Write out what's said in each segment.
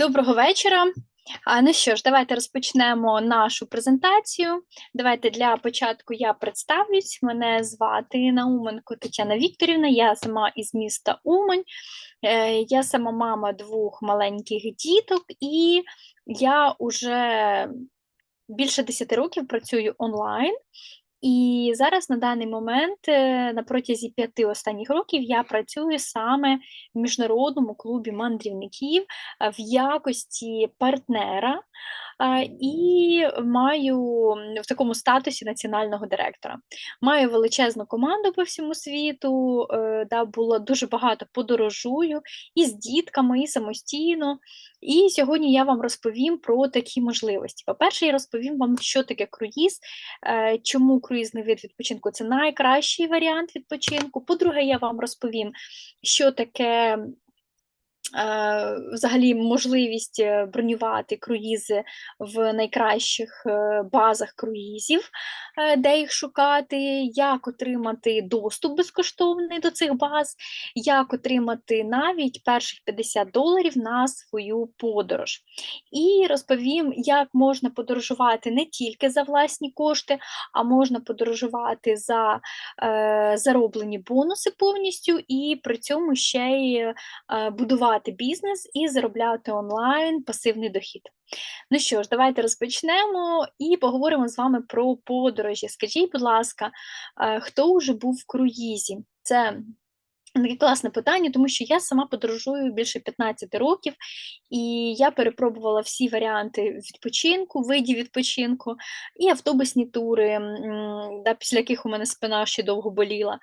Доброго вечора. Ну що ж, давайте розпочнемо нашу презентацію. Давайте для початку я представлюсь. Мене звати Науменко Тетяна Вікторівна, я сама із міста Умань. Е, я сама мама двох маленьких діток, і я вже більше 10 років працюю онлайн. І зараз на даний момент, е, на протязі п'яти останніх років, я працюю саме в міжнародному клубі мандрівників в якості партнера і маю в такому статусі національного директора. Маю величезну команду по всьому світу, е, да, було дуже багато подорожую і з дітками, і самостійно. І сьогодні я вам розповім про такі можливості. По-перше, я розповім вам, що таке круїз, е, чому круїзний вид відпочинку це найкращий варіант відпочинку. По-друге, я вам розповім, що таке взагалі можливість е, бронювати круїзи в найкращих е, базах круїзів, де їх шукати, як отримати доступ безкоштовний до цих баз, як отримати навіть перших 50 доларів на свою подорож. І розповім, як можна подорожувати не тільки за власні кошти, а можна подорожувати за е, зароблені бонуси повністю, і при цьому ще й е, будувати будувати бізнес і заробляти онлайн пасивний дохід. Ну що ж, давайте розпочнемо і поговоримо з вами про подорожі. Скажіть, будь ласка, е, хто вже був в круїзі? Це Таке класне питання, тому що я сама подорожую більше 15 років, і я перепробувала всі варіанти відпочинку, видів відпочинку, і автобусні тури, да, після яких у мене спина ще довго боліла,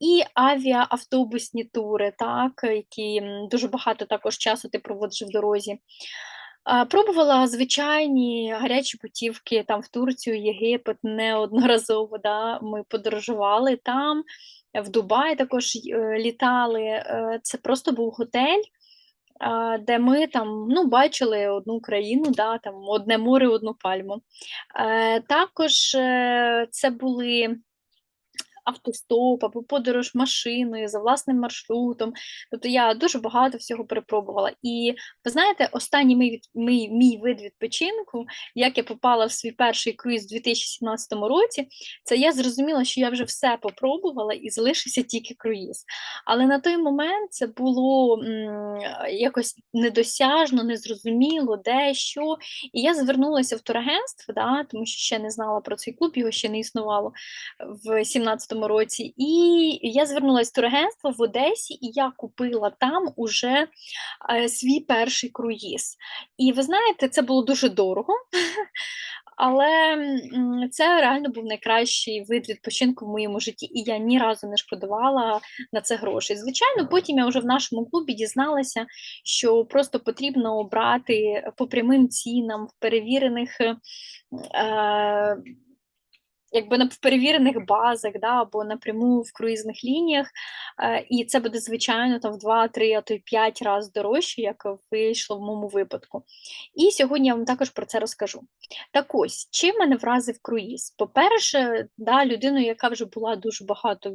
і авіаавтобусні тури, так, які дуже багато також часу ти проводиш в дорозі. Пробувала звичайні гарячі путівки там в Турцію, Єгипет неодноразово. Да, Ми подорожували там в Дубаї також е, літали. Е, це просто був готель, де ми там ну, бачили одну країну, да, там одне море, одну пальму. Е, також це були автостоп або подорож машиною за власним маршрутом. Тобто я дуже багато всього перепробувала. І ви знаєте, останній мій мій, мій вид відпочинку, як я попала в свій перший круїз у 2017 році, це я зрозуміла, що я вже все попробувала і залишився тільки круїз. Але на той момент це було м, якось недосяжно, незрозуміло, де що. І я звернулася в турагентство, да, тому що ще не знала про цей клуб, його ще не існувало в 2017 році, і я звернулася в турагентство в Одесі, і я купила там уже е, свій перший круїз. І ви знаєте, це було дуже дорого. Але це реально був найкращий вид відпочинку в моєму житті, і я ні разу не шкодувала на це гроші. Звичайно, потім я вже в нашому клубі дізналася, що просто потрібно обрати по прямим цінам в перевірених. Е якби на перевірених базах, да, або напряму в круїзних лініях, е, і це буде, звичайно, там в 2-3, а то й 5 разів дорожче, як вийшло в моєму випадку. І сьогодні я вам також про це розкажу. Так ось, чим мене вразив круїз? По-перше, да, людину, яка вже була дуже багато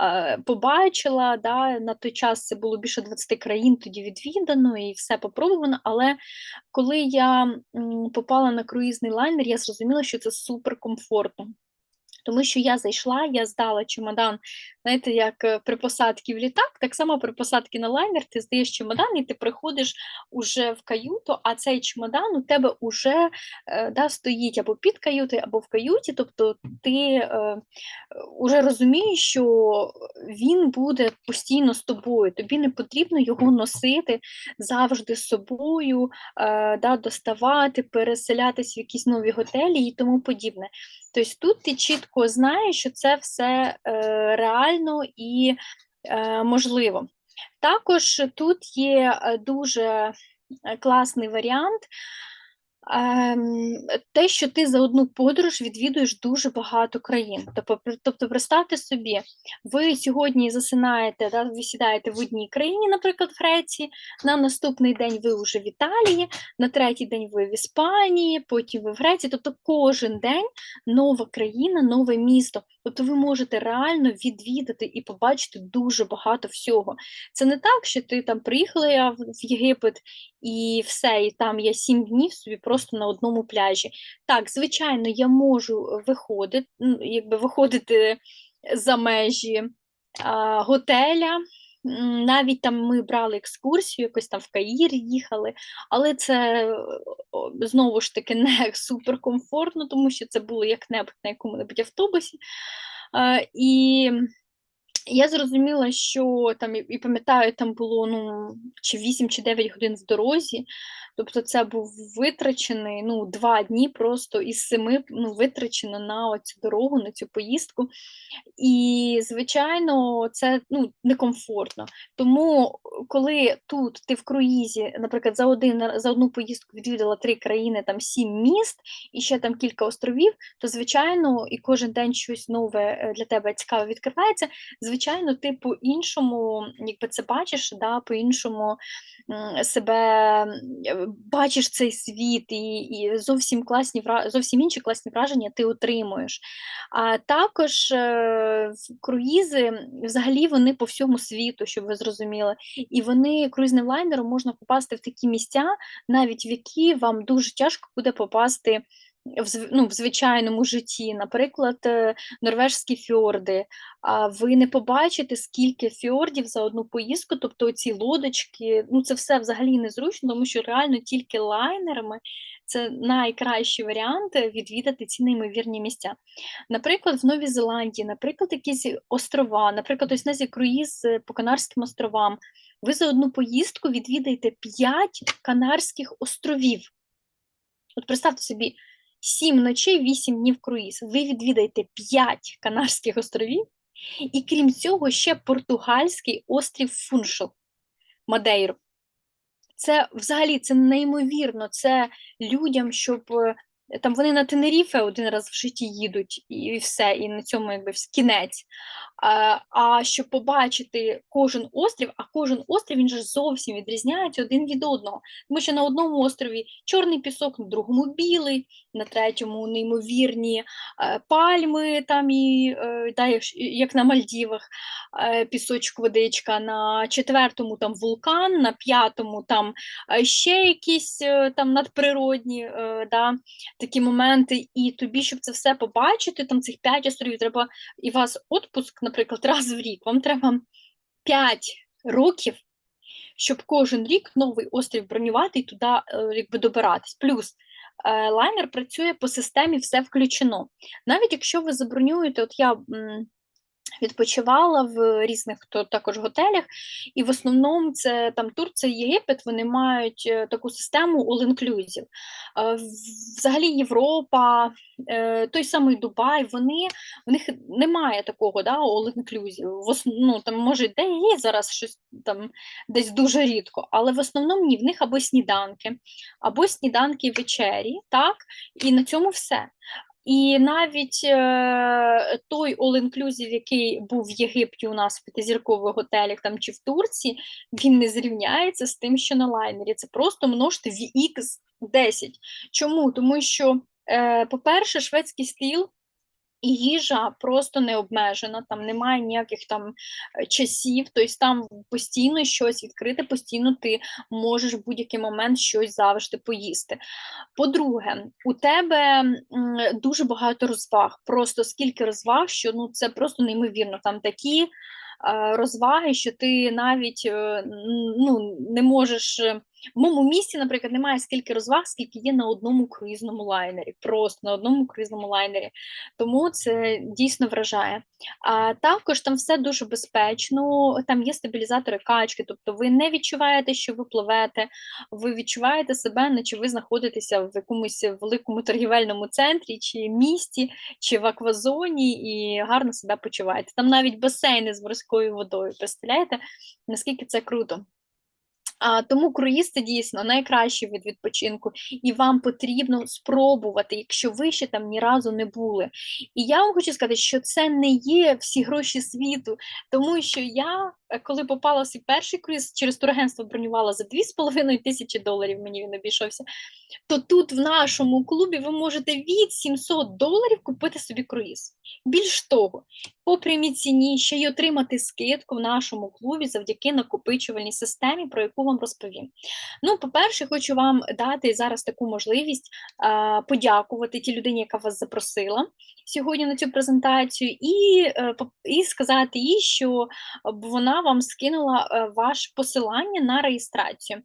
е, побачила, да, на той час це було більше 20 країн, тоді відвідано і все попробувано, але коли я попала на круїзний лайнер, я зрозуміла, що це суперкомфортно. Тому що я зайшла, я здала чемодан, знаєте, як е, при посадці в літак, так само при посадці на лайнер ти здаєш чемодан і ти приходиш уже в каюту, а цей чемодан у тебе вже е, да, стоїть або під каютою, або в каюті, тобто ти е, вже розумієш, що він буде постійно з тобою, тобі не потрібно його носити завжди з собою, е, да, доставати, переселятись в якісь нові готелі і тому подібне. Тобто тут ти чітко знаєш, що це все е, реально і е, можливо. Також тут є е, дуже е, класний варіант. Ем, те, що ти за одну подорож відвідуєш дуже багато країн. Тобто, тобто представте собі, ви сьогодні засинаєте, да, ви сідаєте в одній країні, наприклад, в Греції, на наступний день ви вже в Італії, на третій день ви в Іспанії, потім ви в Греції. Тобто кожен день нова країна, нове місто. Тобто ви можете реально відвідати і побачити дуже багато всього. Це не так, що ти там приїхала в Єгипет і все, і там я сім днів собі просто на одному пляжі. Так, звичайно, я можу виходити, ну, якби виходити за межі а, готеля. Навіть там ми брали екскурсію, якось там в Каїр їхали, але це знову ж таки не суперкомфортно, тому що це було як-небудь на якому-небудь автобусі. І я зрозуміла, що там і пам'ятаю, там було ну чи 8 чи 9 годин в дорозі. Тобто це був витрачений ну, два дні просто із семи ну, витрачено на цю дорогу, на цю поїздку. І, звичайно, це ну, некомфортно. Тому, коли тут ти в круїзі, наприклад, за один за одну поїздку відвідала три країни, там сім міст і ще там кілька островів, то звичайно, і кожен день щось нове е, для тебе цікаве відкривається. Звичайно, ти по-іншому, якби це бачиш, да, по-іншому себе бачиш цей світ, і і зовсім класні зовсім інші класні враження ти отримуєш. А також е, круїзи взагалі вони по всьому світу, щоб ви зрозуміли. І вони круїзним лайнером можна попасти в такі місця, навіть в які вам дуже тяжко буде попасти в ну, в звичайному житті, наприклад, е, норвежські фьорди. А ви не побачите, скільки фьордів за одну поїздку, тобто ці лодочки, ну це все взагалі незручно, тому що реально тільки лайнерами це найкращий варіант відвідати ці неймовірні місця. Наприклад, в Новій Зеландії, наприклад, якісь острова, наприклад, ось нас є круїз по Канарським островам. Ви за одну поїздку відвідаєте 5 Канарських островів. От представте собі, Сім ночей, вісім днів круїз. Ви відвідаєте п'ять Канарських островів, і крім цього, ще португальський острів Фуншел Мадейру. Це взагалі це неймовірно. Це людям, щоб е, там вони на Тенеріфе один раз в житті їдуть, і все, і на цьому якби кінець. А щоб побачити кожен острів, а кожен острів він же зовсім відрізняється один від одного. Тому що на одному острові чорний пісок, на другому білий, на третьому неймовірні е, пальми, там і е, да, як на Мальдівах, е, пісочок, водичка, на четвертому там вулкан, на п'ятому там ще якісь там надприродні да, такі моменти. І тобі, щоб це все побачити, там цих п'ять островів треба і вас відпуск наприклад, раз в рік, вам треба п'ять років, щоб кожен рік новий острів бронювати і туди е, якби добиратись. Плюс е, лайнер працює по системі все включено. Навіть якщо ви забронюєте, от я відпочивала в різних то, також готелях, і в основному це там Турція, Єгипет, вони мають е, таку систему all-inclusive. Взагалі Європа, е, той самий Дубай, вони в них немає такого да, all-inclusive. Ну, там, Може, де є зараз щось там десь дуже рідко, але в основному ні, в них або сніданки, або сніданки вечері, так, і на цьому все. І навіть е, той all-inclusive, який був в Єгипті у нас в п'ятизіркових готелях там чи в Турції, він не зрівняється з тим, що на лайнері. Це просто множте в X10. Чому? Тому що, е, по-перше, шведський стіл і їжа просто не обмежена, там немає ніяких там е, часів, тобто там постійно щось відкрите, постійно ти можеш в будь-який момент щось завжди поїсти. По-друге, у тебе дуже багато розваг, просто скільки розваг, що ну це просто неймовірно. Там такі розваги, що ти навіть е, ну, не можеш. В моєму місті, наприклад, немає скільки розваг, скільки є на одному круїзному лайнері. Просто на одному круїзному лайнері. Тому це дійсно вражає. А також там все дуже безпечно, там є стабілізатори качки, тобто ви не відчуваєте, що ви пливете, ви відчуваєте себе, наче ви знаходитеся в якомусь великому торгівельному центрі, чи місті, чи в аквазоні, і гарно себе почуваєте. Там навіть басейни з морською водою. Представляєте, наскільки це круто? А, Тому круїз це дійсно найкращий від відпочинку, і вам потрібно спробувати, якщо ви ще там ні разу не були. І я вам хочу сказати, що це не є всі гроші світу, тому що я, е, коли попала свій перший круїз, через турагентство бронювала за 2,5 тисячі доларів, мені він обійшовся, то тут в нашому клубі ви можете від 700 доларів купити собі круїз. Більш того, по прямій ціні ще й отримати скидку в нашому клубі завдяки накопичувальній системі, про яку вам розповім. Ну, по-перше, хочу вам дати зараз таку можливість подякувати тій людині, яка вас запросила сьогодні на цю презентацію, і е, і сказати їй, що вона вам скинула е, ваше посилання на реєстрацію.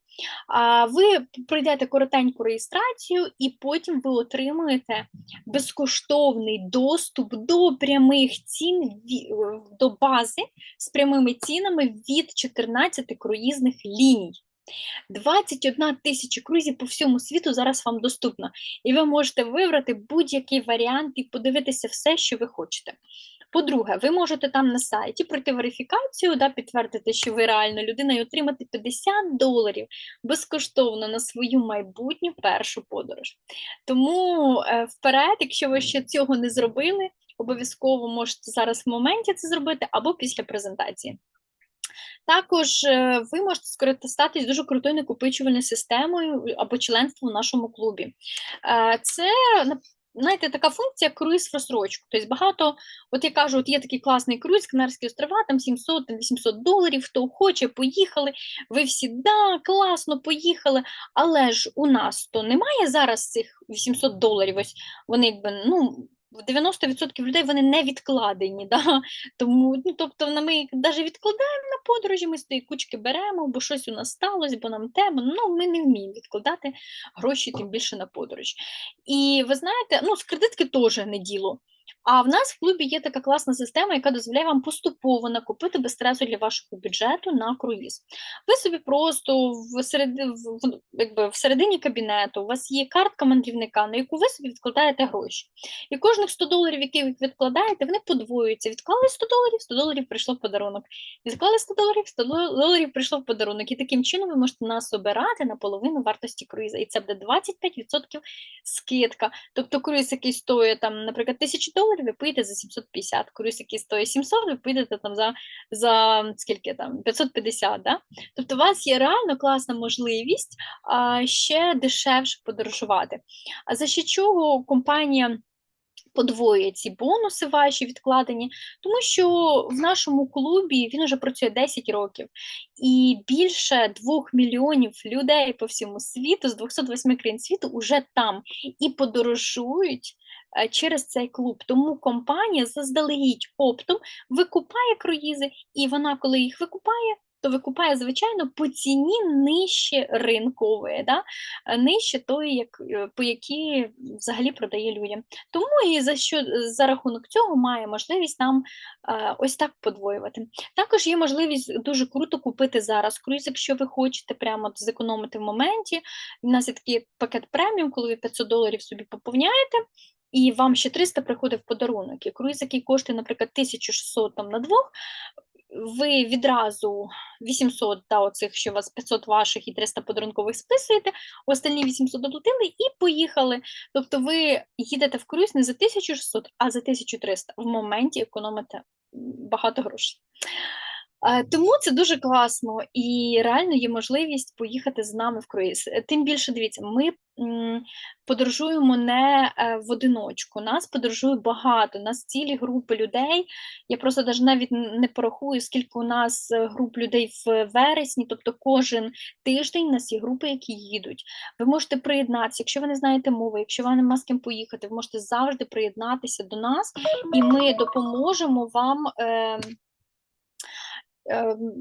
Ви пройдете коротеньку реєстрацію, і потім ви отримуєте безкоштовний доступ до прямих цін е, до бази з прямими цінами від 14 круїзних ліній. 21 тисяча круїзів по всьому світу зараз вам доступно, і ви можете вибрати будь-який варіант і подивитися все, що ви хочете. По-друге, ви можете там на сайті пройти верифікацію, да, підтвердити, що ви реальна людина, і отримати 50 доларів безкоштовно на свою майбутню першу подорож. Тому е, вперед, якщо ви ще цього не зробили, обов'язково можете зараз в моменті це зробити або після презентації. Також е, ви можете скористатись дуже крутою накопичувальною системою або членством у нашому клубі. Е, Це знаєте, така функція круїз в розсрочку. Тобто багато, от я кажу, от є такий класний круїз, Канарські острова, там 700, там 800 доларів, хто хоче, поїхали. Ви всі, да, класно, поїхали. Але ж у нас то немає зараз цих 800 доларів. Ось вони якби, ну. В 90% людей вони не відкладені, да? тому ну, тобто ми навіть відкладаємо на подорожі, ми з тієї кучки беремо, бо щось у нас сталося, бо нам тема. Ну, ми не вміємо відкладати гроші, тим більше на подорож. І ви знаєте, ну, з кредитки теж не діло. А в нас в клубі є така класна система, яка дозволяє вам поступово накопити без стресу для вашого бюджету на круїз. Ви собі просто в, середи, в, якби в середині кабінету у вас є картка мандрівника, на яку ви собі відкладаєте гроші. І кожних 100 доларів, які ви відкладаєте, вони подвоюються. Відклали 100 доларів, 100 доларів прийшло в подарунок. Відклали 100 доларів, 100 доларів прийшло в подарунок. І таким чином ви можете нас обирати на половину вартості круїза. І це буде 25% скидка. Тобто круїз, який стоїть, там, наприклад, 1000 доларів, ви поїдете за 750. Круїз, який стоїть 700, ви поїдете там за, за скільки там, 550, да? Тобто у вас є реально класна можливість а, ще дешевше подорожувати. А за що чого компанія подвоює ці бонуси ваші відкладені, тому що в нашому клубі він вже працює 10 років, і більше 2 мільйонів людей по всьому світу з 208 країн світу вже там і подорожують через цей клуб. Тому компанія заздалегідь оптом викупає круїзи, і вона, коли їх викупає, то викупає, звичайно, по ціні нижче ринкової, да? е, нижче тої, як, е, по якій взагалі продає людям. Тому і за що за рахунок цього має можливість нам е, ось так подвоювати. Також є можливість дуже круто купити зараз круїз, якщо ви хочете прямо зекономити в моменті. У нас є такий пакет преміум, коли ви 500 доларів собі поповняєте. І вам ще 300 приходить в подарунок. І круїз, який коштує, наприклад, 1600 там, на двох, ви відразу 800 та оцих, що у вас 500 ваших і 300 подарункових списуєте, останні 800 доплатили і поїхали. Тобто ви їдете в круїз не за 1600, а за 1300. В моменті економите багато грошей. Е, Тому це дуже класно і реально є можливість поїхати з нами в круїз. Е, Тим більше дивіться, ми подорожуємо не е, в одиночку. Нас подорожує багато, нас цілі групи людей. Я просто навіть не порахую, скільки у нас груп людей в вересні, тобто кожен тиждень у нас є групи, які їдуть. Ви можете приєднатися, якщо ви не знаєте мови, якщо вам нема з ким поїхати, ви можете завжди приєднатися до нас, і ми допоможемо вам. Ем,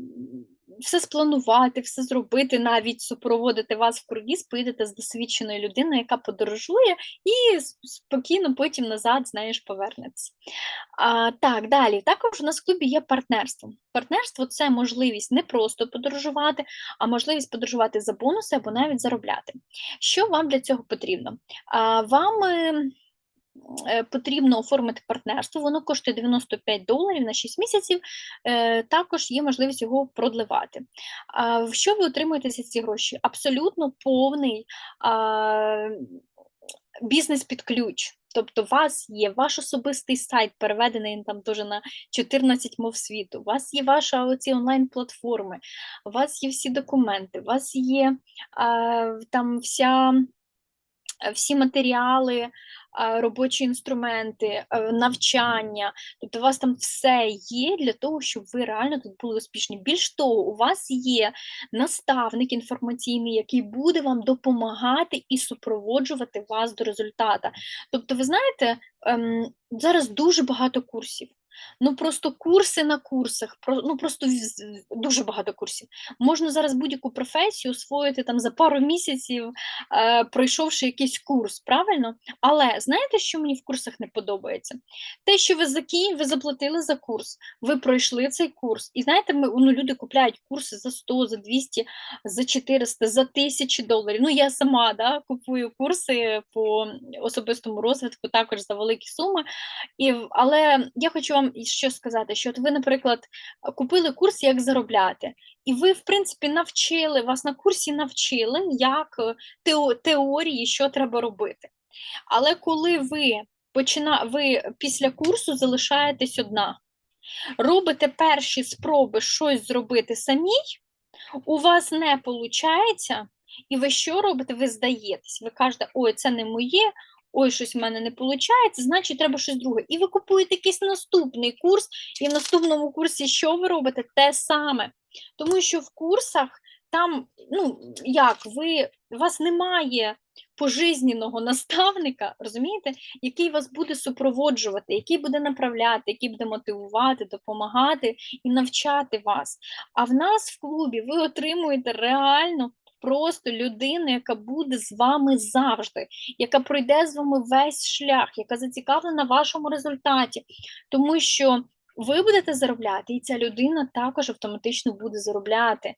все спланувати, все зробити, навіть супроводити вас в круїз, поїдете з досвідченою людиною, яка подорожує, і спокійно потім назад, знаєш, повернеться. А, так, далі. Також у нас в клубі є партнерство. Партнерство це можливість не просто подорожувати, а можливість подорожувати за бонуси або навіть заробляти. Що вам для цього потрібно? А, вам. Е, е, Потрібно оформити партнерство, воно коштує 95 доларів на 6 місяців. Е, Також є можливість його в що ви отримуєте за ці гроші? Абсолютно повний бізнес під ключ. Тобто, у вас є ваш особистий сайт, переведений там теж на 14 мов світу. У вас є ваші оці онлайн-платформи, у вас є всі документи, у вас є а, там вся, всі матеріали, робочі інструменти, навчання. Тобто у вас там все є для того, щоб ви реально тут були успішні. Більш того, у вас є наставник інформаційний, який буде вам допомагати і супроводжувати вас до результата. Тобто, ви знаєте, ем, зараз дуже багато курсів. Ну просто курси на курсах, ну просто дуже багато курсів. Можна зараз будь-яку професію освоїти там за пару місяців, е, пройшовши якийсь курс, правильно? Але знаєте, що мені в курсах не подобається? Те, що ви закинь, ви заплатили за курс, ви пройшли цей курс. І знаєте, ми ну, люди купляють курси за 100, за 200, за 400, за 1000 доларів. Ну, я сама да, купую курси по особистому розвитку, також за великі суми. І, Але я хочу вам що сказати, що от ви, наприклад, купили курс, як заробляти, і ви, в принципі, навчили вас на курсі навчили, як е, теорії, що треба робити. Але коли ви почина... ви після курсу залишаєтесь одна, робите перші спроби щось зробити самій, у вас не виходить, і ви що робите? Ви здаєтесь, ви кажете, ой, це не моє, ой, щось в мене не виходить, значить треба щось друге. І ви купуєте якийсь наступний курс, і в наступному курсі що ви робите? Те саме. Тому що в курсах там, ну, як, ви, у вас немає пожизненого наставника, розумієте, який вас буде супроводжувати, який буде направляти, який буде мотивувати, допомагати і навчати вас. А в нас в клубі ви отримуєте реально просто людину, яка буде з вами завжди, яка пройде з вами весь шлях, яка зацікавлена в вашому результаті, тому що. Ви будете заробляти, і ця людина також автоматично буде заробляти.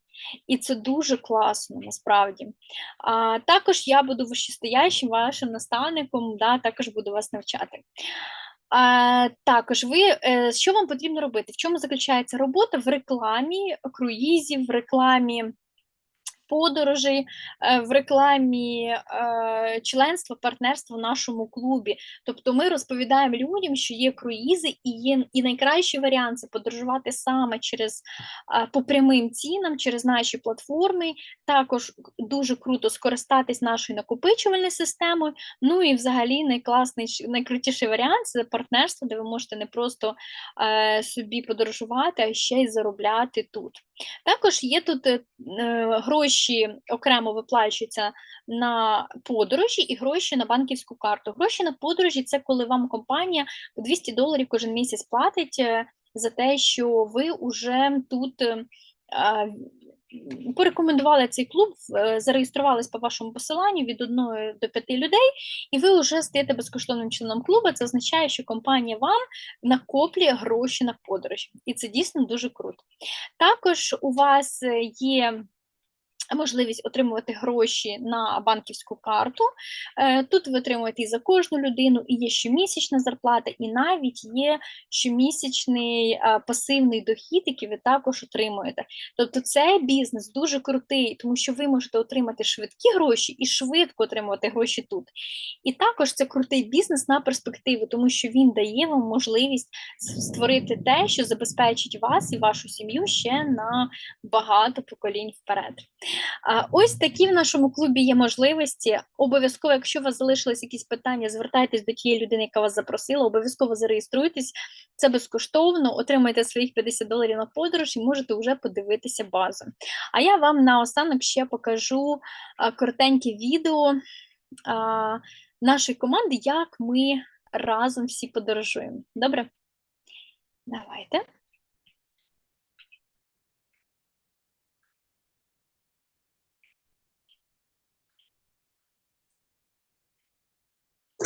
І це дуже класно, насправді. А, Також я буду вищестоящим вашим наставником, да, також буду вас навчати. А, Також ви е, що вам потрібно робити? В чому заключається робота в рекламі круїзів, в рекламі подорожей, е, в рекламі е, членства, партнерства в нашому клубі. Тобто ми розповідаємо людям, що є круїзи, і є і найкращий варіант це подорожувати саме через е, по прямим цінам, через наші платформи. Також дуже круто скористатись нашою накопичувальною системою. Ну і взагалі найкласний, найкрутіший варіант це партнерство, де ви можете не просто собі подорожувати, а ще й заробляти тут. Також є тут гроші гроші окремо виплачуються на подорожі і гроші на банківську карту. Гроші на подорожі це коли вам компанія 200 доларів кожен місяць платить е, за те, що ви вже тут. Е, порекомендували цей клуб, е, зареєструвались по вашому посиланню від 1 до 5 людей, і ви вже стаєте безкоштовним членом клубу. Це означає, що компанія вам накоплює гроші на подорожі, і це дійсно дуже круто. Також у вас є Можливість отримувати гроші на банківську карту. Е, тут ви отримуєте і за кожну людину, і є щомісячна зарплата, і навіть є щомісячний е, пасивний дохід, який ви також отримуєте. Тобто цей бізнес дуже крутий, тому що ви можете отримати швидкі гроші і швидко отримувати гроші тут. І також це крутий бізнес на перспективу, тому що він дає вам можливість створити те, що забезпечить вас і вашу сім'ю ще на багато поколінь вперед. Ось такі в нашому клубі є можливості. Обов'язково, якщо у вас залишились якісь питання, звертайтесь до тієї людини, яка вас запросила, обов'язково зареєструйтесь, це безкоштовно, отримайте своїх 50 доларів на подорож і можете вже подивитися базу. А я вам наостанок ще покажу коротеньке відео нашої команди, як ми разом всі подорожуємо. Добре? Давайте.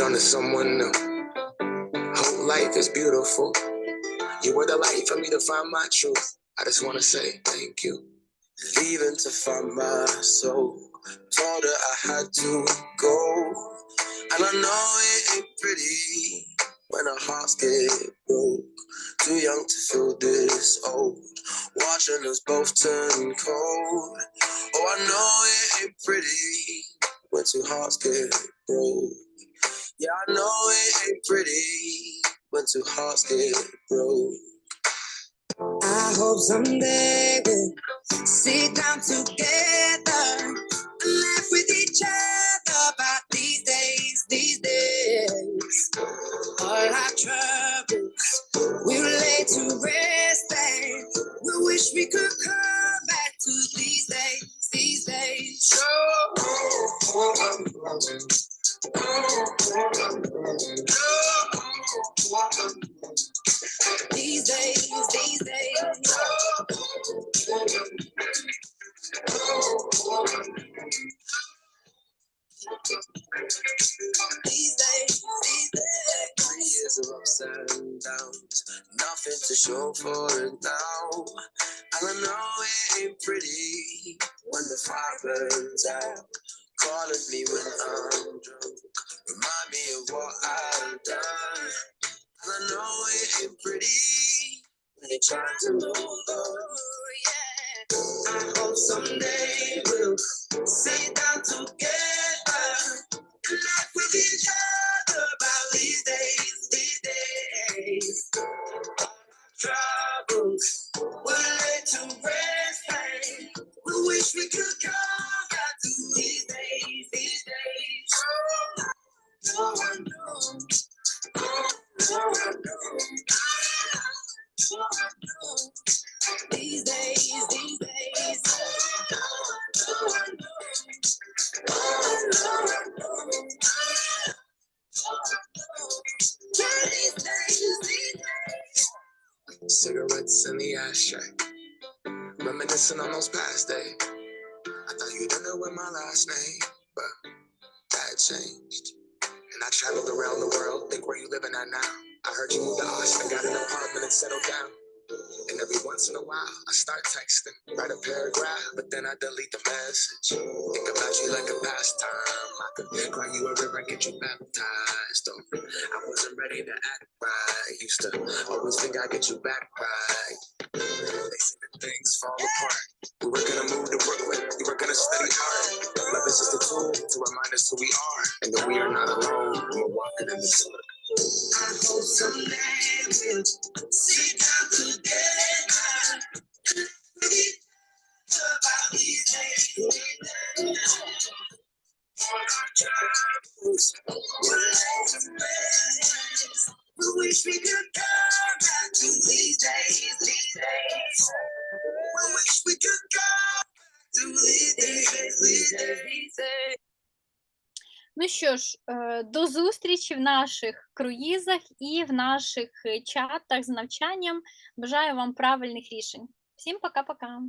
On to someone new. Whole life is beautiful. You were the light for me to find my truth. I just want to say thank you. Leaving to find my soul. Told her I had to go. And I know it ain't pretty when our hearts get broke. Too young to feel this old. Watching us both turn cold. Oh, I know it ain't pretty when two hearts get broke. Yeah, I know it ain't pretty when two hearts get broke. I hope someday we'll sit down together it now. And I know it ain't pretty when the fire burns out. Calling me when I'm drunk, remind me of what I've done. And I know it ain't pretty when you try to move on. I hope someday we'll sit down together and laugh with each other about these days. These days, these days. Cigarettes in the ashtray, reminiscing on those past days. I thought you'd know with my last name. And settled down. And every once in a while, I start texting, write a paragraph, but then I delete the message. Think about you like a pastime. I could cry you a river and get you baptized. Oh, I wasn't ready to act right. Used to always think I'd get you back right. They say that things fall apart. We were gonna move to Brooklyn. We were gonna study hard. Love is just a tool to remind us who we are and that we are not alone. We're walking in the dark. I hope someday we'll sit down together. and About these days. We wish we could come back to these days. We wish we could come back to these days. Ну що ж, е, до зустрічі в наших круїзах і в наших е, чатах з навчанням. Бажаю вам правильних рішень. Всім пока-пока.